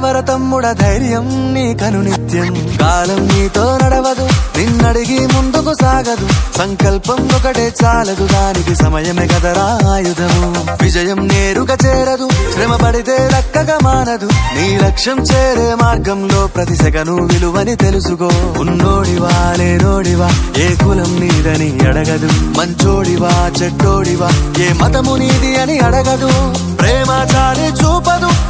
ఎవర తమ్ముడ ధైర్యం నీ కను నిత్యం? కాలం నీతో నడవదు నిన్నడిగి ముందుకు సాగదు. సంకల్పం ఒకటే చాలదు దానికి సమయమే కదరా ఆయుధము. విజయం నేరుగా చేరదు శ్రమ పడితే దక్కగా మానదు. నీ లక్ష్యం చేరే మార్గంలో ప్రతి సెగను విలువని తెలుసుకో. ఉన్నోడివా లేనోడివా ఏ కులం నీదని అడగదు. మంచోడివా చెడ్డోడివా ఏ మతము నీది అని అడగదు. ప్రేమ చాలి చూపదు